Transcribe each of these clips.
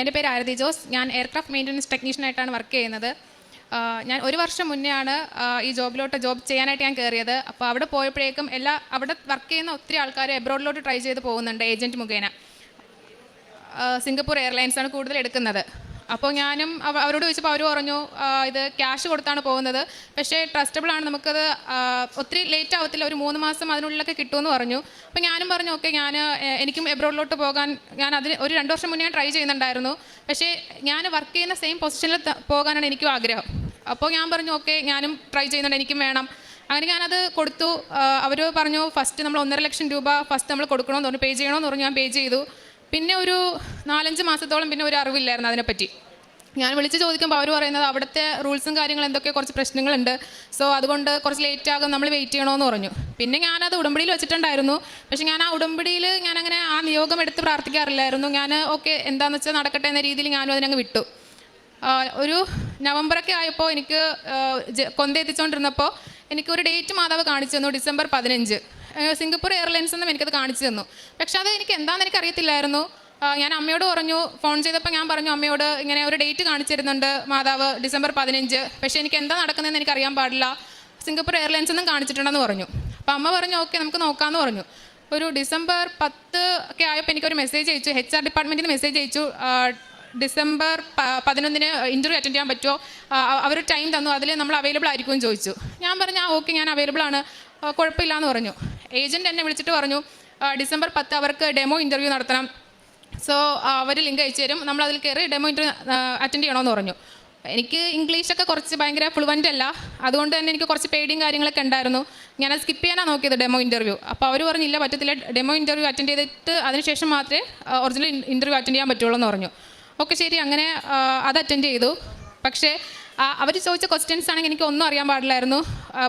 എന്റെ പേര് ആരതി ജോസ്. ഞാൻ എയർക്രാഫ്റ്റ് മെയിന്റനൻസ് ടെക്നീഷ്യനായിട്ടാണ് വർക്ക് ചെയ്യുന്നത്. ഞാൻ ഒരു വർഷം മുന്നെയാണ് ഈ ജോബിലോട്ട് ജോബ് ചെയ്യാനായിട്ട് ഞാൻ കയറിയത്. അപ്പോൾ അവിടെ പോയപ്പോഴേക്കും എല്ലാ അവിടെ വർക്ക് ചെയ്യുന്ന ഒത്തിരി ആൾക്കാർ എബ്രോഡിലോട്ട് ട്രൈ ചെയ്ത് പോകുന്നുണ്ട് ഏജന്റ് മുഖേന. സിംഗപ്പൂർ എയർലൈൻസാണ് കൂടുതൽ എടുക്കുന്നത്. അപ്പോൾ ഞാനും അവരോട് ചോദിച്ചപ്പോൾ അവർ പറഞ്ഞു ഇത് ക്യാഷ് കൊടുത്താണ് പോകുന്നത്. പക്ഷേ ട്രസ്റ്റബിൾ ആണ്. നമുക്കത് ഒത്തിരി ലേറ്റ് ആവത്തില്ല. ഒരു മൂന്ന് മാസം അതിനുള്ളിലൊക്കെ കിട്ടുമെന്ന് പറഞ്ഞു. അപ്പോൾ ഞാനും പറഞ്ഞു ഓക്കെ ഞാൻ എനിക്കും എബ്രോഡിലോട്ട് പോകാൻ ഞാൻ അതിന് ഒരു രണ്ട് വർഷം മുന്നേ ഞാൻ ട്രൈ ചെയ്യുന്നുണ്ടായിരുന്നു. പക്ഷേ ഞാൻ വർക്ക് ചെയ്യുന്ന സെയിം പൊസിഷനിൽ പോകാനാണ് എനിക്കും ആഗ്രഹം. അപ്പോൾ ഞാൻ പറഞ്ഞു ഓക്കെ ഞാനും ട്രൈ ചെയ്യുന്നുണ്ട്. എനിക്കും വേണം. അങ്ങനെ ഞാനത് കൊടുത്തു. അവർ പറഞ്ഞു ഫസ്റ്റ് നമ്മൾ ഒന്നര ലക്ഷം രൂപ ഫസ്റ്റ് നമ്മൾ കൊടുക്കണമെന്ന് പറഞ്ഞു. പേ ചെയ്യണമെന്ന് പറഞ്ഞു. ഞാൻ പേ ചെയ്തു. പിന്നെ ഒരു നാലഞ്ച് മാസത്തോളം പിന്നെ ഒരു അറിവില്ലായിരുന്നു അതിനെപ്പറ്റി. ഞാൻ വിളിച്ച് ചോദിക്കുമ്പോൾ അവർ പറയുന്നത് അവിടുത്തെ റൂൾസും കാര്യങ്ങളും എന്തൊക്കെ കുറച്ച് പ്രശ്നങ്ങളുണ്ട്. സോ അതുകൊണ്ട് കുറച്ച് ലേറ്റ് ആകും നമ്മൾ വെയിറ്റ് ചെയ്യണമെന്ന് പറഞ്ഞു. പിന്നെ ഞാനത് ഉടമ്പടിയിൽ വെച്ചിട്ടുണ്ടായിരുന്നു. പക്ഷെ ഞാൻ ആ ഉടമ്പടിയിൽ ഞാനങ്ങനെ ആ നിയോഗം എടുത്ത് പ്രാർത്ഥിക്കാറില്ലായിരുന്നു. ഞാൻ ഓക്കെ എന്താണെന്ന് വെച്ചാൽ നടക്കട്ടെ എന്ന രീതിയിൽ ഞാനും അതിനങ്ങ് വിട്ടു. ഒരു നവംബറൊക്കെ ആയപ്പോൾ എനിക്ക് കൊന്തെത്തിച്ചുകൊണ്ടിരുന്നപ്പോൾ എനിക്കൊരു ഡേറ്റ് മാതാവ് കാണിച്ചു തന്നു ഡിസംബർ പതിനഞ്ച്. സിംഗപ്പൂർ എയർലൈൻസ് എന്നും എനിക്കത് കാണിച്ചു തന്നു. പക്ഷെ അത് എനിക്ക് എന്താണെന്ന് എനിക്ക് അറിയത്തില്ലായിരുന്നു. ഞാൻ അമ്മയോട് പറഞ്ഞു ഫോൺ ചെയ്തപ്പോൾ ഞാൻ പറഞ്ഞു അമ്മയോട് ഇങ്ങനെ ഒരു ഡേറ്റ് കാണിച്ചിരുന്നുണ്ട് മാതാവ് ഡിസംബർ പതിനഞ്ച്. പക്ഷേ എനിക്ക് എന്താ നടക്കുന്നതെന്ന് എനിക്ക് അറിയാൻ പാടില്ല. സിംഗപ്പൂർ എയർലൈൻസ് എന്നും കാണിച്ചിട്ടുണ്ടെന്ന് പറഞ്ഞു. അപ്പോൾ അമ്മ പറഞ്ഞു ഓക്കെ നമുക്ക് നോക്കാമെന്ന് പറഞ്ഞു. ഒരു ഡിസംബർ പത്ത് ഒക്കെ ആയപ്പോൾ എനിക്കൊരു മെസ്സേജ് അയച്ചു. എച്ച് ആർ ഡിപ്പാർട്ട്മെന്റിൽ നിന്ന് മെസ്സേജ് അയച്ചു. ഡിസംബർ പതിനൊന്നിന് ഇന്റർവ്യൂ അറ്റൻഡ് ചെയ്യാൻ പറ്റുമോ? അവർ ടൈം തന്നു. അതിൽ നമ്മൾ അവൈലബിൾ ആയിരിക്കുമെന്ന് ചോദിച്ചു. ഞാൻ പറഞ്ഞു ആ ഓക്കെ ഞാൻ അവൈലബിൾ ആണ്. കുഴപ്പമില്ല എന്ന് പറഞ്ഞു. ഏജന്റ് എന്നെ വിളിച്ചിട്ട് പറഞ്ഞു ഡിസംബർ പത്ത് അവർക്ക് ഡെമോ ഇന്റർവ്യൂ നടത്തണം. സോ അവർ ലിങ്ക് അയച്ചു തരും. നമ്മൾ അതിൽ കയറി ഡെമോ ഇന്റർവ്യൂ അറ്റൻഡ് ചെയ്യണമെന്ന് പറഞ്ഞു. എനിക്ക് ഇംഗ്ലീഷൊക്കെ കുറച്ച് ഭയങ്കര ഫ്ലുവന്റ് അല്ല. അതുകൊണ്ട് തന്നെ എനിക്ക് കുറച്ച് പേടിയും കാര്യങ്ങളൊക്കെ ഉണ്ടായിരുന്നു. ഞാൻ സ്കിപ്പ് ചെയ്യാനാണ് നോക്കിയത് ഡെമോ ഇന്റർവ്യൂ അപ്പോൾ അവർ പറഞ്ഞില്ല പറ്റത്തില്ല. ഡെമോ ഇന്റർവ്യൂ അറ്റൻഡ് ചെയ്തിട്ട് അതിനുശേഷം മാത്രമേ ഒറിജിനൽ ഇന്റർവ്യൂ അറ്റൻഡ് ചെയ്യാൻ പറ്റുള്ളൂ എന്ന് പറഞ്ഞു. ഓക്കെ ശരി. അങ്ങനെ അത് അറ്റൻഡ് ചെയ്തു. പക്ഷേ അവർ ചോദിച്ച ക്വസ്റ്റ്യൻസ് ആണെങ്കിൽ എനിക്ക് ഒന്നും അറിയാൻ പാടില്ലായിരുന്നു.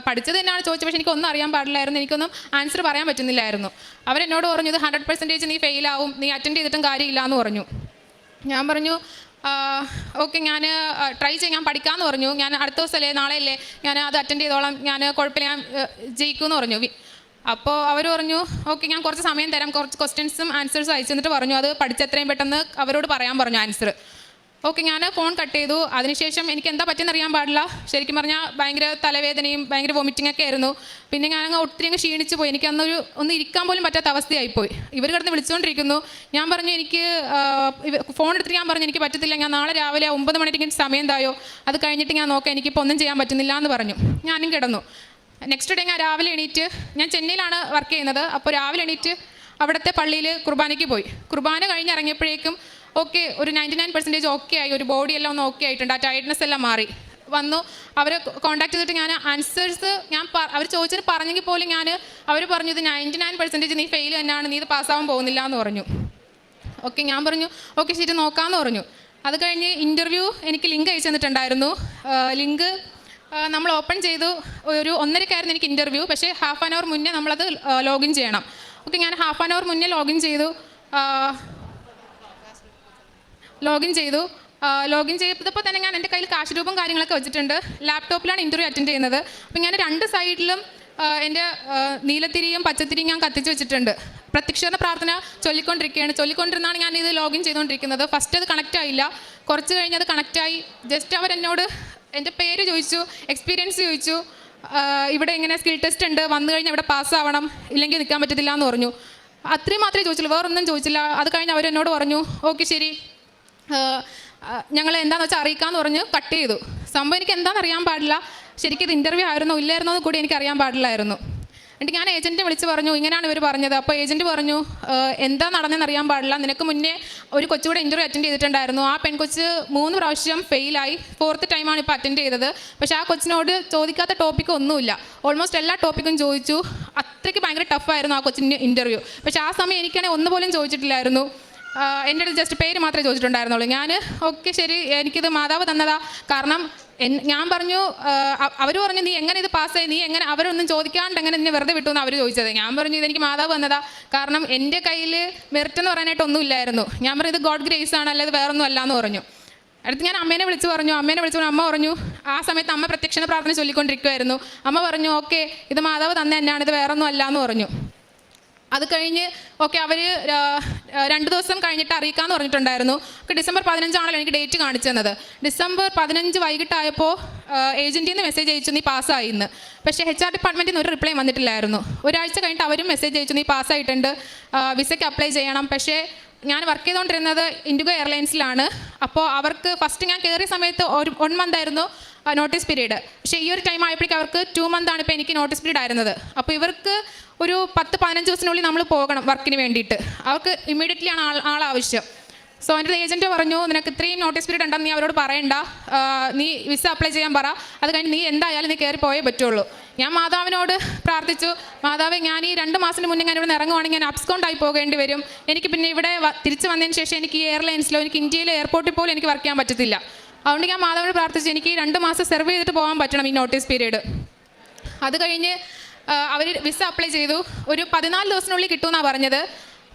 പഠിച്ചത് തന്നെയാണ് ചോദിച്ചത് പക്ഷേ എനിക്ക് ഒന്നും അറിയാൻ പാടില്ലായിരുന്നു. എനിക്കൊന്നും ആൻസർ പറയാൻ പറ്റുന്നില്ലായിരുന്നു. അവരെന്നോട് പറഞ്ഞു ഇത് ഹൺഡ്രഡ് പെർസെന്റേജ് നീ ഫെയിലാവും നീ അറ്റൻഡ് ചെയ്തിട്ടും കാര്യമില്ല എന്ന് പറഞ്ഞു. ഞാൻ പറഞ്ഞു ഓക്കെ ഞാൻ ട്രൈ ചെയ്യാൻ പഠിക്കാമെന്ന് പറഞ്ഞു. ഞാൻ അടുത്ത ദിവസമല്ലേ നാളെയല്ലേ ഞാൻ അത് അറ്റൻഡ് ചെയ്തോളാം ഞാൻ കുഴപ്പമില്ല ഞാൻ ജയിക്കുമെന്ന് പറഞ്ഞു. അപ്പോൾ അവർ പറഞ്ഞു ഓക്കെ ഞാൻ കുറച്ച് സമയം തരാം കുറച്ച് ക്വസ്റ്റ്യൻസും ആൻസേഴ്സും അയച്ചു പറഞ്ഞു. അത് പഠിച്ച എത്രയും പെട്ടെന്ന് അവരോട് പറയാൻ പറഞ്ഞു ആൻസർ ഓക്കെ ഞാൻ ഫോൺ കട്ട് ചെയ്തു. അതിനുശേഷം എനിക്ക് എന്താ പറ്റിയെന്ന് അറിയാൻ പാടില്ല. ശരിക്കും പറഞ്ഞാൽ ഭയങ്കര തലവേദനയും ഭയങ്കര വൊമിറ്റിംഗ് ഒക്കെ ആയിരുന്നു. പിന്നെ ഞാൻ അങ്ങ് ഒത്തിരി അങ്ങ് ക്ഷീണിച്ച് പോയി. എനിക്ക് അന്നൊരു ഒന്ന് ഇരിക്കാൻ പോലും പറ്റാത്ത അവസ്ഥയായിപ്പോയി ഇവർ കിടന്ന് വിളിച്ചുകൊണ്ടിരിക്കുന്നു ഞാൻ പറഞ്ഞു എനിക്ക് ഫോൺ എടുത്തിട്ട് ഞാൻ പറഞ്ഞു എനിക്ക് പറ്റത്തില്ല. ഞാൻ നാളെ രാവിലെ ഒമ്പത് മണിക്ക് സമയം എന്തായോ അത് കഴിഞ്ഞിട്ട് ഞാൻ നോക്കാം. എനിക്കിപ്പോൾ ഒന്നും ചെയ്യാൻ പറ്റുന്നില്ല എന്ന് പറഞ്ഞു. ഞാനും കിടന്നു. നെക്സ്റ്റ് ഡേ ഞാൻ രാവിലെ എണീറ്റ് ഞാൻ ചെന്നൈയിലാണ് വർക്ക് ചെയ്യുന്നത്. അപ്പോൾ രാവിലെ എണീറ്റ് അവിടുത്തെ പള്ളിയിൽ കുർബാനയ്ക്ക് പോയി. കുർബാന കഴിഞ്ഞ് ഇറങ്ങിയപ്പോഴേക്കും ഓക്കെ ഒരു നയന്റി നയൻ പെർസെന്റേജ് ഓക്കെ ആയി ഒരു ബോഡി എല്ലാം ഒന്ന് ഓക്കെ ആയിട്ടുണ്ട്. ആ ടയർഡ്നെസ് എല്ലാം മാറി. വന്നു. അവരെ കോൺടാക്ട് ചെയ്തിട്ട് ഞാൻ ആൻസേഴ്സ് ഞാൻ അവർ ചോദിച്ചതിന് പറഞ്ഞെങ്കിൽ പോലും ഞാൻ അവർ പറഞ്ഞു ഇത് നയന്റി നയൻ പെർസെന്റേജ് നീ ഫെയിൽ തന്നെയാണ് നീ ഇത് പാസ്സാവാൻ പോകുന്നില്ല എന്ന് പറഞ്ഞു. ഓക്കെ ഞാൻ പറഞ്ഞു ഓക്കെ ശരി നോക്കാമെന്ന് പറഞ്ഞു. അത് കഴിഞ്ഞ് ഇന്റർവ്യൂ എനിക്ക് ലിങ്ക് അയച്ചു തന്നിട്ടുണ്ടായിരുന്നു. ലിങ്ക് നമ്മൾ ഓപ്പൺ ചെയ്തു. ഒരു ഒന്നരക്കായിരുന്നു എനിക്ക് ഇന്റർവ്യൂ പക്ഷേ ഹാഫ് ആൻ അവർ മുന്നേ നമ്മളത് ലോഗിൻ ചെയ്യണം. ഓക്കെ ഞാൻ ഹാഫ് ആൻ അവർ മുന്നേ ലോഗിൻ ചെയ്തു. ലോഗിൻ ചെയ്തു. ലോഗിൻ ചെയ്തപ്പോൾ തന്നെ ഞാൻ എന്റെ കയ്യിൽ കാശ് രൂപം കാര്യങ്ങളൊക്കെ വെച്ചിട്ടുണ്ട്. ലാപ്ടോപ്പിലാണ് ഇന്റർവ്യൂ അറ്റൻഡ് ചെയ്യുന്നത്. അപ്പം ഞാൻ രണ്ട് സൈഡിലും എന്റെ നീലത്തിരിയും പച്ചത്തിരിയും ഞാൻ കത്തിച്ച് വെച്ചിട്ടുണ്ട്. പ്രത്യക്ഷീകരണ പ്രാർത്ഥന ചൊല്ലിക്കൊണ്ടിരിക്കുകയാണ്. ചൊല്ലിക്കൊണ്ടിരുന്നാണ് ഞാൻ ഇത് ലോഗിൻ ചെയ്തുകൊണ്ടിരിക്കുന്നത്. ഫസ്റ്റ് അത് കണക്റ്റ് ആയില്ല. കുറച്ച് കഴിഞ്ഞ് അത് കണക്റ്റ് ആയി. ജസ്റ്റ് അവർ എന്നോട് എന്റെ പേര് ചോദിച്ചു എക്സ്പീരിയൻസ് ചോദിച്ചു. ഇവിടെ ഇങ്ങനെ സ്കിൽ ടെസ്റ്റ് ഉണ്ട്. വന്നു കഴിഞ്ഞാൽ ഇവിടെ പാസ്സാവണം ഇല്ലെങ്കിൽ നിൽക്കാൻ പറ്റത്തില്ല എന്ന് പറഞ്ഞു. അത്രയും മാത്രമേ ചോദിച്ചുള്ളൂ. വേറൊന്നും ചോദിച്ചില്ല. അത് കഴിഞ്ഞ് അവരെന്നോട് പറഞ്ഞു ഓക്കെ ശരി. ഞങ്ങൾ എന്താണെന്ന് വെച്ചാൽ അറിയിക്കാമെന്ന് പറഞ്ഞ് കട്ട് ചെയ്തു. സംഭവം എനിക്ക് എന്താണെന്ന് അറിയാൻ പാടില്ല. ശരിക്കും ഇത് ഇന്റർവ്യൂ ആയിരുന്നോ ഇല്ലായിരുന്നോ എന്ന് കൂടി എനിക്ക് അറിയാൻ പാടില്ലായിരുന്നു. എന്നിട്ട് ഞാൻ ഏജന്റ് വിളിച്ച് പറഞ്ഞു ഇങ്ങനെയാണ് ഇവർ പറഞ്ഞത്. അപ്പോൾ ഏജന്റ് പറഞ്ഞു എന്താ നടന്നതെന്ന് അറിയാൻ പാടില്ല. നിനക്ക് മുന്നേ ഒരു കൊച്ചുകൂടെ ഇന്റർവ്യൂ അറ്റൻഡ് ചെയ്തിട്ടുണ്ടായിരുന്നു. ആ പെൺകൊച്ച് മൂന്ന് പ്രാവശ്യം ഫെയിലായി ഫോർത്ത് ടൈമാണ് ഇപ്പോൾ അറ്റൻഡ് ചെയ്തത്. പക്ഷേ ആ കൊച്ചിനോട് ചോദിക്കാത്ത ടോപ്പിക്ക് ഒന്നുമില്ല. ഓൾമോസ്റ്റ് എല്ലാ ടോപ്പിക്കും ചോദിച്ചു. അത്രയ്ക്ക് ഭയങ്കര ടഫായിരുന്നു ആ കൊച്ചിന്റെ ഇന്റർവ്യൂ പക്ഷേ ആ സമയം എനിക്കാണെങ്കിൽ ഒന്നുപോലും ചോദിച്ചിട്ടില്ലായിരുന്നു. എന്റെ അടുത്ത് ജസ്റ്റ് പേര് മാത്രമേ ചോദിച്ചിട്ടുണ്ടായിരുന്നുള്ളൂ. ഞാൻ ഓക്കെ ശരി എനിക്കിത് മാതാവ് തന്നതാ. കാരണം ഞാൻ പറഞ്ഞു അവർ പറഞ്ഞു നീ എങ്ങനെ ഇത് പാസ്സായി നീ എങ്ങനെ അവരൊന്നും ചോദിക്കാണ്ട് എങ്ങനെ നിന്നെ വെറുതെ വിട്ടു? എന്ന് അവർ ചോദിച്ചത്. ഞാൻ പറഞ്ഞു ഇതെനിക്ക് മാതാവ് വന്നതാ കാരണം എന്റെ കയ്യിൽ മെറിറ്റ് എന്ന് പറയാനായിട്ട് ഒന്നും ഇല്ലായിരുന്നു. ഞാൻ പറഞ്ഞു ഇത് ഗോഡ് ഗ്രേസ് ആണ് അല്ലാതെ വേറൊന്നും അല്ല എന്ന് പറഞ്ഞു. അടുത്ത് ഞാൻ അമ്മേനെ വിളിച്ചു പറഞ്ഞു. അമ്മേനെ വിളിച്ചു അമ്മ പറഞ്ഞു ആ സമയത്ത് അമ്മ പ്രത്യക്ഷണ പ്രാർത്ഥന ചൊല്ലിക്കൊണ്ടിരിക്കുമായിരുന്നു അമ്മ പറഞ്ഞു ഓക്കെ ഇത് മാതാവ് തന്നെ തന്നെയാണ് ഇത് വേറൊന്നും അല്ല എന്ന് പറഞ്ഞു. അത് കഴിഞ്ഞ് ഓക്കെ അവർ രണ്ട് ദിവസം കഴിഞ്ഞിട്ട് അറിയിക്കാമെന്ന് പറഞ്ഞിട്ടുണ്ടായിരുന്നു. ഒക്കെ ഡിസംബർ പതിനഞ്ചാണല്ലോ എനിക്ക് ഡേറ്റ് കാണിച്ചു തന്നത്. ഡിസംബർ പതിനഞ്ച് വൈകിട്ടായപ്പോൾ ഏജന്റിൽ നിന്ന് മെസ്സേജ് അയച്ചു നീ പാസ്സായി എന്ന് പക്ഷേ എച്ച് ആർ ഡിപ്പാർട്ട്മെന്റിൽ നിന്ന് ഒരു റിപ്ലൈ വന്നിട്ടില്ലായിരുന്നു. ഒരാഴ്ച കഴിഞ്ഞിട്ട് അവരും മെസ്സേജ് അയച്ചു നീ പാസ്സായിട്ടുണ്ട് വിസയ്ക്ക് അപ്ലൈ ചെയ്യണം. പക്ഷേ ഞാൻ വർക്ക് ചെയ്തുകൊണ്ടിരുന്നത് ഇൻഡിഗോ എയർലൈൻസിലാണ് അപ്പോൾ അവർക്ക് ഫസ്റ്റ് ഞാൻ കയറിയ സമയത്ത് ഒരു വൺ മന്ത് ആയിരുന്നു നോട്ടീസ് പീരീഡ് പക്ഷേ ഈ ഒരു ടൈം ആയപ്പോഴേക്കും അവർക്ക് ടു മന്ത് ആണ് ഇപ്പോൾ എനിക്ക് നോട്ടീസ് പീരീഡ് ആയിരുന്നത്. അപ്പോൾ ഇവർക്ക് ഒരു പത്ത് പതിനഞ്ച് ദിവസത്തിനുള്ളിൽ നമ്മൾ പോകണം വർക്കിന് വേണ്ടിയിട്ട്. അവർക്ക് ഇമ്മീഡിയറ്റ്ലി ആണ് ആൾ ആളാവശ്യം സോ എന്റെ ഏജന്റ് പറഞ്ഞു നിനക്ക് ഇത്രയും നോട്ടീസ് പീരീഡ് ഉണ്ടെന്ന് നീ അവരോട് പറയണ്ട. നീ വിസ അപ്ലൈ ചെയ്യാൻ പറ. അത് കഴിഞ്ഞ് നീ എന്തായാലും നീ കയറി പോയേ പറ്റുള്ളൂ. ഞാൻ മാതാവിനോട് പ്രാർത്ഥിച്ചു. മാതാവ് ഞാൻ ഈ രണ്ട് മാസത്തിന് മുന്നേ ഞാൻ ഇവിടെ ഇറങ്ങുവാണെങ്കിൽ ഞാൻ അബ്സ്കൗണ്ട് ആയി പോകേണ്ടി വരും. എനിക്ക് പിന്നെ ഇവിടെ തിരിച്ചു വന്നതിന് ശേഷം എനിക്ക് എയർലൈൻസിലോ എനിക്ക് ഇന്ത്യയിലെ എയർപോർട്ടിൽ പോലും എനിക്ക് വർക്ക് ചെയ്യാൻ പറ്റത്തില്ല. അതുകൊണ്ട് ഞാൻ മാതാവിനോട് പ്രാർത്ഥിച്ചു എനിക്ക് രണ്ട് മാസം സെർവ് ചെയ്തിട്ട് പോകാൻ പറ്റണം ഈ നോട്ടീസ് പീരീഡ് അത് കഴിഞ്ഞ് അവർ വിസ അപ്ലൈ ചെയ്തു. ഒരു പതിനാല് ദിവസത്തിനുള്ളിൽ കിട്ടുമെന്നാണ് പറഞ്ഞത്.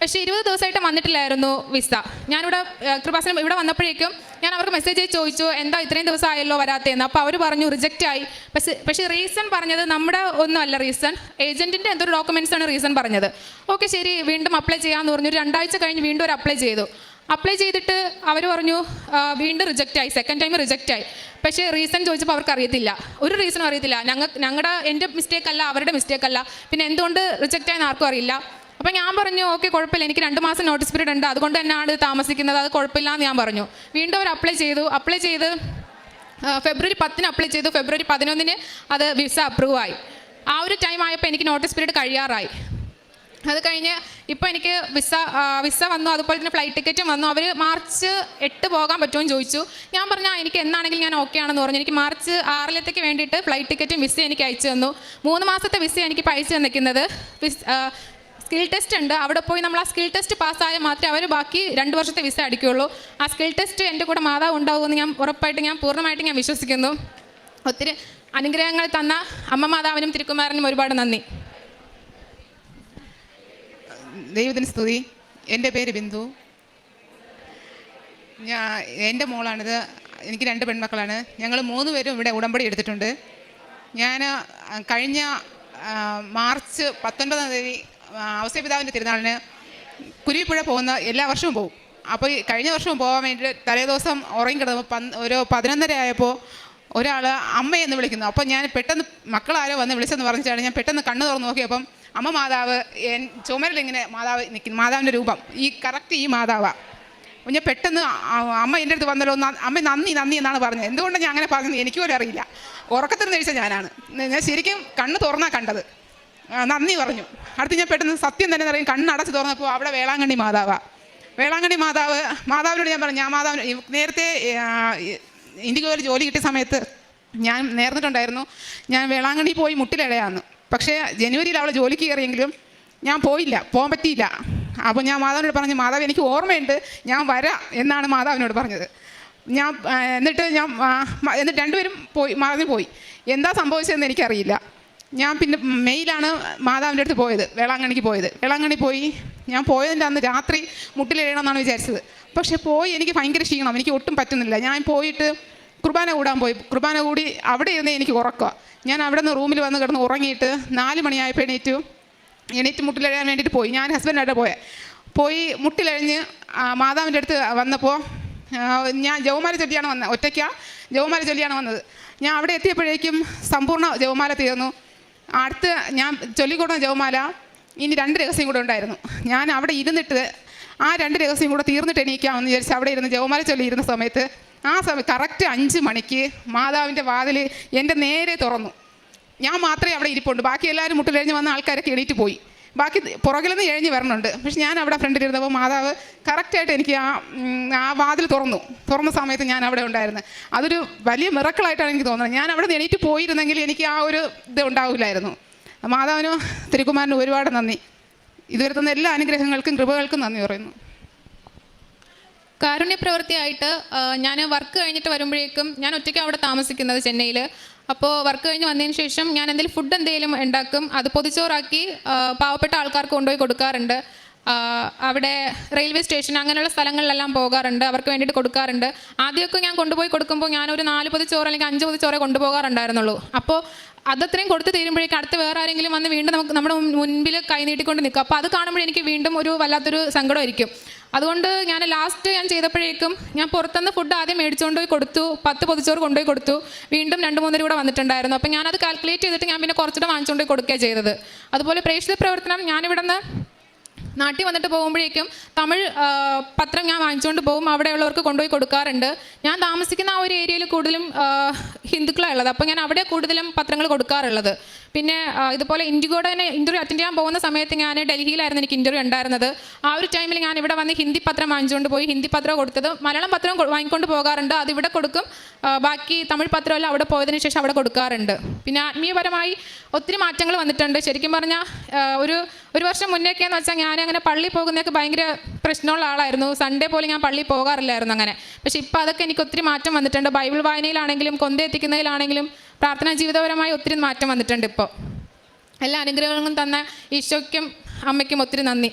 പക്ഷേ ഇരുപത് ദിവസമായിട്ട് വന്നിട്ടില്ലായിരുന്നു വിസ ഞാനിവിടെ കൃപാസനം ഇവിടെ വന്നപ്പോഴേക്കും ഞാൻ അവർക്ക് മെസ്സേജ് ചെയ്ത് ചോദിച്ചു എന്താ ഇത്രയും ദിവസം ആയല്ലോ വരാത്തതെന്ന്? അപ്പോൾ അവർ പറഞ്ഞു റിജക്റ്റ് ആയി. പക്ഷേ പക്ഷേ റീസൺ പറഞ്ഞത് നമ്മുടെ ഒന്നുമല്ല റീസൺ ഏജന്റിന്റെ എന്തൊരു ആണ് റീസൺ പറഞ്ഞത്. ഓക്കെ ശരി വീണ്ടും അപ്ലൈ ചെയ്യാമെന്ന് പറഞ്ഞു. രണ്ടാഴ്ച കഴിഞ്ഞ് വീണ്ടും ഒരു അപ്ലൈ ചെയ്തു. അപ്ലൈ ചെയ്തിട്ട് അവർ പറഞ്ഞു വീണ്ടും റിജക്റ്റ് ആയി. സെക്കൻഡ് ടൈം റിജക്റ്റ് ആയി. പക്ഷേ റീസൺ ചോദിച്ചപ്പോൾ അവർക്ക് അറിയത്തില്ല. ഒരു റീസണും അറിയത്തില്ല. ഞങ്ങൾ ഞങ്ങളുടെ എന്റെ മിസ്റ്റേക്ക് അല്ല അവരുടെ മിസ്റ്റേക്ക് അല്ല. പിന്നെ എന്തുകൊണ്ട് റിജക്റ്റ് ആയെന്ന് ആർക്കും അറിയില്ല. അപ്പം ഞാൻ പറഞ്ഞു ഓക്കെ കുഴപ്പമില്ല. എനിക്ക് രണ്ട് മാസം നോട്ടീസ് പീരീഡ് ഉണ്ട്. അതുകൊണ്ട് തന്നെയാണ് താമസിക്കുന്നത്. അത് കുഴപ്പമില്ല എന്ന് ഞാൻ പറഞ്ഞു. വീണ്ടും അവർ അപ്ലൈ ചെയ്തു. അപ്ലൈ ചെയ്ത് ഫെബ്രുവരി പത്തിന് അപ്ലൈ ചെയ്തു. ഫെബ്രുവരി പതിനൊന്നിന് അത് വിസ അപ്രൂവ് ആയി. ആ ഒരു ടൈം ആയപ്പോൾ എനിക്ക് നോട്ടീസ് പീരീഡ് കഴിയാറായി. അത് കഴിഞ്ഞ് ഇപ്പോൾ എനിക്ക് വിസ വിസ വന്നു അതുപോലെ തന്നെ ഫ്ലൈറ്റ് ടിക്കറ്റും വന്നു. അവർ മാർച്ച് എട്ട് പോകാൻ പറ്റുമെന്ന് ചോദിച്ചു. ഞാൻ പറഞ്ഞാൽ എനിക്ക് എന്നാണെങ്കിലും ഞാൻ ഓക്കെ ആണെന്ന് പറഞ്ഞു. എനിക്ക് മാർച്ച് ആറിലത്തേക്ക് വേണ്ടിയിട്ട് ഫ്ലൈറ്റ് ടിക്കറ്റും വിസ എനിക്ക് അയച്ചു തന്നു. മൂന്ന് മാസത്തെ വിസ എനിക്ക് അയച്ചു തന്നിരിക്കുന്നത്. സ്കിൽ ടെസ്റ്റ് ഉണ്ട്. അവിടെ പോയി നമ്മൾ ആ സ്കിൽ ടെസ്റ്റ് പാസ്സായാൽ മാത്രമേ അവർ ബാക്കി രണ്ട് വർഷത്തെ വിസ അടിക്കുകയുള്ളൂ. ആ സ്കിൽ ടെസ്റ്റ് എന്റെ കൂടെ മാതാവ് ഉണ്ടാവുമെന്ന് ഞാൻ ഉറപ്പായിട്ട് ഞാൻ പൂർണമായിട്ട് ഞാൻ വിശ്വസിക്കുന്നു. ഒത്തിരി അനുഗ്രഹങ്ങൾ തന്ന അമ്മ മാതാവിനും തിരുക്കുമാരനും ഒരുപാട് നന്ദി. ദൈവത്തിന് സ്തുതി. എന്റെ പേര് ബിന്ദു. ഞാൻ എന്റെ മോളാണിത്. എനിക്ക് രണ്ട് പെൺമക്കളാണ്. ഞങ്ങൾ മൂന്ന് പേരും ഇവിടെ ഉടമ്പടി എടുത്തിട്ടുണ്ട്. ഞാൻ കഴിഞ്ഞ മാർച്ച് പത്തൊൻപതാം തീയതി അവസ്ഥപിതാവിന്റെ തിരുനാളിന് കുരുവിപ്പുഴ പോകുന്ന എല്ലാ വർഷവും പോകും. അപ്പോൾ കഴിഞ്ഞ വർഷവും പോകാൻ വേണ്ടി തലേദിവസം ഉറങ്ങി കിടന്നപ്പോൾ പന്ത് ഒരു പതിനൊന്നര ആയപ്പോൾ ഒരാൾ അമ്മയെന്ന് വിളിക്കുന്നു. അപ്പോൾ ഞാൻ പെട്ടെന്ന് മക്കളാരോ വന്ന് വിളിച്ചെന്ന് പറഞ്ഞിട്ടാണ് ഞാൻ പെട്ടെന്ന് കണ്ണ് തുറന്ന് നോക്കിയപ്പം അമ്മ മാതാവ് ഇങ്ങനെ മാതാവ് നിൽക്കുന്നു മാതാവിന്റെ രൂപം. ഈ കറക്റ്റ് ഈ മാതാവാണ് ഞാൻ പെട്ടെന്ന് അമ്മ എന്റെ അടുത്ത് വന്നല്ലോ അമ്മ നന്ദി നന്ദി എന്നാണ് പറഞ്ഞത്. എന്തുകൊണ്ടാണ് ഞാൻ അങ്ങനെ പറഞ്ഞത് എനിക്ക് പോലും അറിയില്ല. ഉറക്കത്തിൽ കഴിച്ച ഞാനാണ്. ഞാൻ ശരിക്കും കണ്ണ് തുറന്നാ കണ്ടത്. നന്ദി പറഞ്ഞു. അടുത്ത് ഞാൻ പെട്ടെന്ന് സത്യം തന്നെ അറിയും കണ്ണ് അടച്ച് തുറന്നപ്പോൾ അവിടെ വേളാങ്കണ്ണി മാതാവാണ് വേളാങ്കണ്ണി മാതാവ് മാതാവിനോട് ഞാൻ പറഞ്ഞു ഞാൻ മാതാവിന് നേരത്തെ ഇൻഡിഗോയിൽ ജോലി കിട്ടിയ സമയത്ത് ഞാൻ നേർന്നിട്ടുണ്ടായിരുന്നു ഞാൻ വേളാങ്കണ്ണി പോയി മുട്ടിലിടയാന്ന്. പക്ഷേ ജനുവരിയിൽ അവളെ ജോലിക്ക് കയറിയെങ്കിലും ഞാൻ പോയില്ല പോകാൻ പറ്റിയില്ല. അപ്പോൾ ഞാൻ മാതാവിനോട് പറഞ്ഞു മാതാവ് എനിക്ക് ഓർമ്മയുണ്ട് ഞാൻ വരാം എന്നാണ് മാതാവിനോട് പറഞ്ഞത്. ഞാൻ എന്നിട്ട് ഞാൻ എന്നിട്ട് രണ്ടുപേരും പോയി മാതാവിന് പോയി. എന്താ സംഭവിച്ചതെന്ന് എനിക്കറിയില്ല. ഞാൻ പിന്നെ മെയിലാണ് മാതാവിന്റെ അടുത്ത് പോയത് വേളാങ്കണ്ണിക്ക് പോയത്. വേളാങ്കണ്ണി പോയി ഞാൻ പോയതിന്റെ അന്ന് രാത്രി മുട്ടിലെഴുതണമെന്നാണ് വിചാരിച്ചത്. പക്ഷേ പോയി എനിക്ക് ഭയങ്കര ക്ഷീണം എനിക്ക് ഒട്ടും പറ്റുന്നില്ല. ഞാൻ പോയിട്ട് കുർബാന കൂടാൻ പോയി. കുർബാന കൂടി അവിടെ ഇരുന്ന് എനിക്ക് ഉറക്കുക ഞാൻ അവിടെ നിന്ന് റൂമിൽ വന്ന് കിടന്ന് ഉറങ്ങിയിട്ട് നാല് മണിയായപ്പോൾ എണീറ്റു. എണീറ്റ് മുട്ടിലെഴയാൻ വേണ്ടിയിട്ട് പോയി. ഞാൻ ഹസ്ബൻഡായിട്ട് പോയെ. പോയി മുട്ടിലഴിഞ്ഞ് മാതാവിന്റെ അടുത്ത് വന്നപ്പോൾ ഞാൻ ജവമാല ചൊല്ലിയാണ് വന്നത്. ഒറ്റയ്ക്കാണ് ജവമാല ചൊല്ലിയാണ് വന്നത്. ഞാൻ അവിടെ എത്തിയപ്പോഴേക്കും സമ്പൂർണ ജവമാല തീർന്നു. അടുത്ത് ഞാൻ ചൊല്ലിക്കൊടുന്ന ജവമാല ഇനി രണ്ട് രഹസ്യം കൂടെ ഉണ്ടായിരുന്നു. ഞാൻ അവിടെ ഇരുന്നിട്ട് ആ രണ്ട് രഹസ്യം കൂടെ തീർന്നിട്ട് എണീക്കാമെന്ന് വിചാരിച്ച് അവിടെ ഇരുന്ന് ജവമാല ചൊല്ലിയിരുന്ന സമയത്ത് ആ സമയം കറക്റ്റ് അഞ്ച് മണിക്ക് മാതാവിന്റെ വാതിൽ എന്റെ നേരെ തുറന്നു. ഞാൻ മാത്രമേ അവിടെ ഇരിപ്പുണ്ട്. ബാക്കി എല്ലാവരും മുട്ടിലെഴിഞ്ഞ് വന്ന ആൾക്കാരൊക്കെ എണീറ്റ് പോയി. ബാക്കി പുറകിൽ നിന്ന് എഴിഞ്ഞ് വരണുണ്ട്. പക്ഷെ ഞാൻ അവിടെ ഫ്രണ്ടിൽ ഇരുന്നപ്പോൾ മാതാവ് കറക്റ്റായിട്ട് എനിക്ക് ആ ആ വാതിൽ തുറന്നു. തുറന്ന സമയത്ത് ഞാൻ അവിടെ ഉണ്ടായിരുന്നു. അതൊരു വലിയ മിറക്കളായിട്ടാണ് എനിക്ക് തോന്നുന്നത്. ഞാൻ അവിടെ എണീറ്റ് പോയിരുന്നെങ്കിൽ എനിക്ക് ആ ഒരു ഇത് ഉണ്ടാവില്ലായിരുന്നു. മാതാവിനും തിരുക്കുമാരനും ഒരുപാട് നന്ദി. ഇതുവരെ തന്ന എല്ലാ അനുഗ്രഹങ്ങൾക്കും കൃപകൾക്കും നന്ദി പറയുന്നു. കാരുണ്യ പ്രവൃത്തിയായിട്ട് ഞാൻ വർക്ക് കഴിഞ്ഞിട്ട് വരുമ്പോഴേക്കും ഞാൻ ഒറ്റയ്ക്ക് അവിടെ താമസിക്കുന്നത് ചെന്നൈയിൽ അപ്പോൾ വർക്ക് കഴിഞ്ഞ് വന്നതിന് ശേഷം ഞാൻ എന്തെങ്കിലും ഫുഡ് എന്തെങ്കിലും ഉണ്ടാക്കും അത് പൊതിച്ചോറാക്കി പാവപ്പെട്ട ആൾക്കാർക്ക് കൊണ്ടുപോയി കൊടുക്കാറുണ്ട്. അവിടെ റെയിൽവേ സ്റ്റേഷൻ അങ്ങനെയുള്ള സ്ഥലങ്ങളിലെല്ലാം പോകാറുണ്ട്. അവർക്ക് വേണ്ടിയിട്ട് കൊടുക്കാറുണ്ട്. ആദ്യമൊക്കെ ഞാൻ കൊണ്ടുപോയി കൊടുക്കുമ്പോൾ ഞാനൊരു നാല് പൊതി ചോറ് അല്ലെങ്കിൽ അഞ്ച് പൊതി ചോറേ കൊണ്ടുപോകാറുണ്ടായിരുന്നുള്ളൂ. അപ്പോൾ അതത്രയും കൊടുത്ത് തീരുമ്പോഴേക്കും അടുത്ത് വേറെ ആരെങ്കിലും വന്ന് വീണ്ടും നമുക്ക് നമ്മുടെ മുൻ- മുൻപിൽ കൈനീട്ടിക്കൊണ്ട് നിൽക്കും. അപ്പോൾ അത് കാണുമ്പോൾ എനിക്ക് വീണ്ടും ഒരു വല്ലാത്തൊരു സങ്കടമായിരിക്കും. അതുകൊണ്ട് ഞാൻ ലാസ്റ്റ് ഞാൻ ചെയ്തപ്പോഴേക്കും ഞാൻ പുറത്തുനിന്ന് ഫുഡ് ആദ്യം മേടിച്ചുകൊണ്ട് പോയി കൊടുത്തു. പത്ത് പൊതിച്ചോറ് കൊണ്ടുപോയി കൊടുത്തു. വീണ്ടും രണ്ട് മൂന്നര കൂടെ വന്നിട്ടുണ്ടായിരുന്നു. അപ്പോൾ ഞാനത് കാൽക്കുലേറ്റ് ചെയ്തിട്ട് ഞാൻ പിന്നെ കുറച്ചുകൂടെ വാങ്ങിച്ചുകൊണ്ട് പോയി കൊടുക്കുകയാണ് ചെയ്തത്. അതുപോലെ പ്രേക്ഷിത പ്രവർത്തനം ഞാനിവിടെ നിന്ന് നാട്ടിൽ വന്നിട്ട് പോകുമ്പോഴേക്കും തമിഴ് പത്രം ഞാൻ വാങ്ങിച്ചുകൊണ്ട് പോകും. അവിടെയുള്ളവർക്ക് കൊണ്ടുപോയി കൊടുക്കാറുണ്ട്. ഞാൻ താമസിക്കുന്ന ആ ഒരു ഏരിയയിൽ കൂടുതലും ഹിന്ദുക്കളാണ് ഉള്ളത്. അപ്പോൾ ഞാൻ അവിടെ കൂടുതലും പത്രങ്ങൾ കൊടുക്കാറുള്ളത്. പിന്നെ ഇതുപോലെ ഇൻഡിഗോയുടെ തന്നെ ഇന്റർവ്യൂ അറ്റൻഡ് ചെയ്യാൻ പോകുന്ന സമയത്ത് ഞാൻ ഡൽഹിയിലായിരുന്നു എനിക്ക് ഇന്റർവ്യൂ ഉണ്ടായിരുന്നത്. ആ ഒരു ടൈമിൽ ഞാൻ ഇവിടെ വന്ന് ഹിന്ദി പത്രം വാങ്ങിച്ചുകൊണ്ട് പോയി ഹിന്ദി പത്രം കൊടുത്തത് മലയാളം പത്രം വാങ്ങിക്കൊണ്ട് പോകാറുണ്ട്. അത് ഇവിടെ കൊടുക്കും. ബാക്കി തമിഴ് പത്രമെല്ലാം അവിടെ പോയതിനു ശേഷം അവിടെ കൊടുക്കാറുണ്ട്. പിന്നെ ആത്മീയപരമായി ഒത്തിരി മാറ്റങ്ങൾ വന്നിട്ടുണ്ട്. ശരിക്കും പറഞ്ഞാൽ ഒരു ഒരു വർഷം മുന്നേക്കെ എന്ന് വെച്ചാൽ ഞാൻ അങ്ങനെ പള്ളി പോകുന്നതൊക്കെ ഭയങ്കര പ്രശ്നമുള്ള ആളായിരുന്നു. സൺഡേ പോലും ഞാൻ പള്ളി പോകാറില്ലായിരുന്നു അങ്ങനെ. പക്ഷെ ഇപ്പോൾ അതൊക്കെ എനിക്ക് ഒത്തിരി മാറ്റം വന്നിട്ടുണ്ട്. ബൈബിൾ വായനയിലാണെങ്കിലും കൊന്ത എത്തിക്കുന്നതിലാണെങ്കിലും പ്രാർത്ഥനാ ജീവിതപരമായി ഒത്തിരി മാറ്റം വന്നിട്ടുണ്ട് ഇപ്പോൾ എല്ലാ അനുഗ്രഹങ്ങളും തന്ന ഈശോയ്ക്കും അമ്മയ്ക്കും ഒത്തിരി നന്ദി.